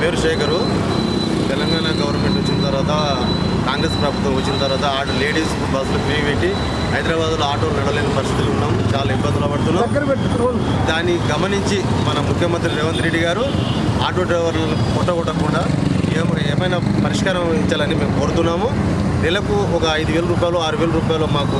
పేరు శేఖరు. తెలంగాణ గవర్నమెంట్ వచ్చిన తర్వాత కాంగ్రెస్ ప్రభుత్వం వచ్చిన తర్వాత ఆటో లేడీస్ బస్సులు ఫ్రీ పెట్టి హైదరాబాద్లో ఆటోలు నడలేని పరిస్థితులు ఉన్నాం. చాలా ఇబ్బందులు పడుతున్నాం. దాన్ని గమనించి మన ముఖ్యమంత్రి రేవంత్ రెడ్డి గారు ఆటో డ్రైవర్లను కొట్టగొట్టకుండా ఏమైనా పరిష్కారం ఇచ్చాలని మేము కోరుతున్నాము. నెలకు ఒక ఐదు వేల రూపాయలు ఆరు వేల రూపాయలు మాకు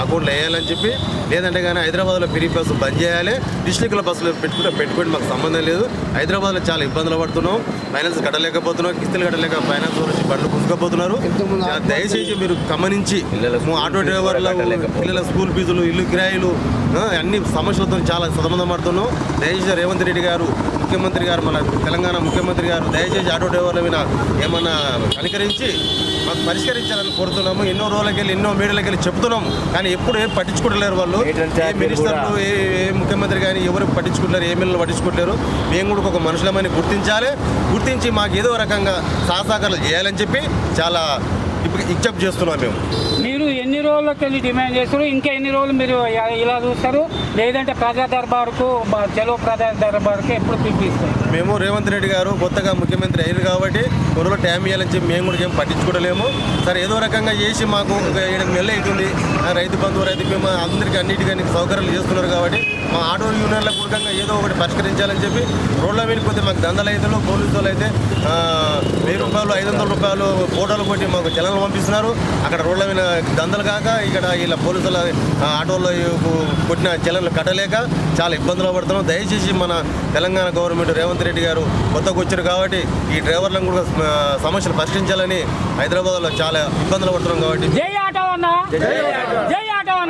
అకౌంట్లో వేయాలని చెప్పి లేదంటే కానీ హైదరాబాద్లో ఫ్రీ బస్సు బంద్ చేయాలి డిస్టిక్ల బస్సులు పెట్టుకుంటే పెట్టుకోండి మాకు సంబంధం లేదు. హైదరాబాద్లో చాలా ఇబ్బందులు పడుతున్నాం ఫైనాన్స్ కట్టలేకపోతున్నాం కిస్తులు కట్టలేక ఫైనాన్స్ వచ్చి బండ్లు పుంజుకపోతున్నారు చాలా దయచేసి మీరు గమనించి మా ఆటో డ్రైవర్ల పిల్లల స్కూల్ ఫీజులు ఇల్లు కిరాయిలు అన్ని సమస్యలతో చాలా సతమతం పడుతున్నాం. దయచేసి రేవంత్ రెడ్డి గారు ముఖ్యమంత్రి గారు మన తెలంగాణ ముఖ్యమంత్రి గారు దయచేసి ఆటో డ్రైవర్ల మీద ఏమన్నా కనికరించి మాకు పరిష్కరించాలని కోరుతున్నాము. ఎన్నో రోజులకి వెళ్ళి ఎన్నో మీడియాలకి వెళ్ళి చెప్తున్నాము. కానీ ఎప్పుడు ఏం పట్టించుకోవట్లేరు వాళ్ళు. ఏ మినిస్టర్లు ఏ ఏ ముఖ్యమంత్రి కానీ ఎవరు పట్టించుకుంటారు ఏ మిల్లు పట్టించుకుంటారు మేము కూడా ఒక మనుషులమని గుర్తించాలి. గుర్తించి మాకు ఏదో రకంగా సహసహకారాలు చేయాలని చెప్పి చాలా ఇచ్చప్ చేస్తున్నాం మేము. మీరు రోజులకు వెళ్ళి డిమాండ్ చేస్తారు ఇంకా ఎన్ని రోజులు మీరు ఇలా చూస్తారు లేదంటే ప్రజా దర్బార్కు తెలుగు ప్రజా దర్బార్కు ఎప్పుడు పిలిపిస్తారు మేము రేవంత్ రెడ్డి గారు కొత్తగా ముఖ్యమంత్రి అయ్యారు కాబట్టి త్వరలో టైం ఇవ్వాలని చెప్పి మేము కూడా ఏం పట్టించుకోవలేము సరే ఏదో రకంగా చేసి మాకు ఒక ఏడు అవుతుంది. రైతు బంధువు రైతు బీమా అందరికీ అన్నిటికీ అన్ని సౌకర్యాలు చేస్తున్నారు కాబట్టి మా ఆటో యూనియన్ల పూర్వకంగా ఏదో ఒకటి పరిష్కరించాలని చెప్పి రోడ్ల వెళ్ళిపోతే కొద్ది మాకు దందలు అయితే పోలీసు అయితే వెయ్యి రూపాయలు ఐదు వందల రూపాయలు ఫోటోలు కొట్టి మాకు చలనలు పంపిస్తున్నారు. అక్కడ రోడ్ల మీద దందలు కాక ఇక్కడ ఇలా పోలీసుల ఆటోలో కొట్టిన చలనలు కట్టలేక చాలా ఇబ్బందులు పడుతున్నాం. దయచేసి మన తెలంగాణ గవర్నమెంట్ రేవంత్ రెడ్డి గారు కొత్తగా వచ్చారు కాబట్టి ఈ డ్రైవర్లను కూడా సమస్యలు పరిష్కరించాలని హైదరాబాద్లో చాలా ఇబ్బందులు పడుతున్నాం కాబట్టి జై ఆటో అన్న జై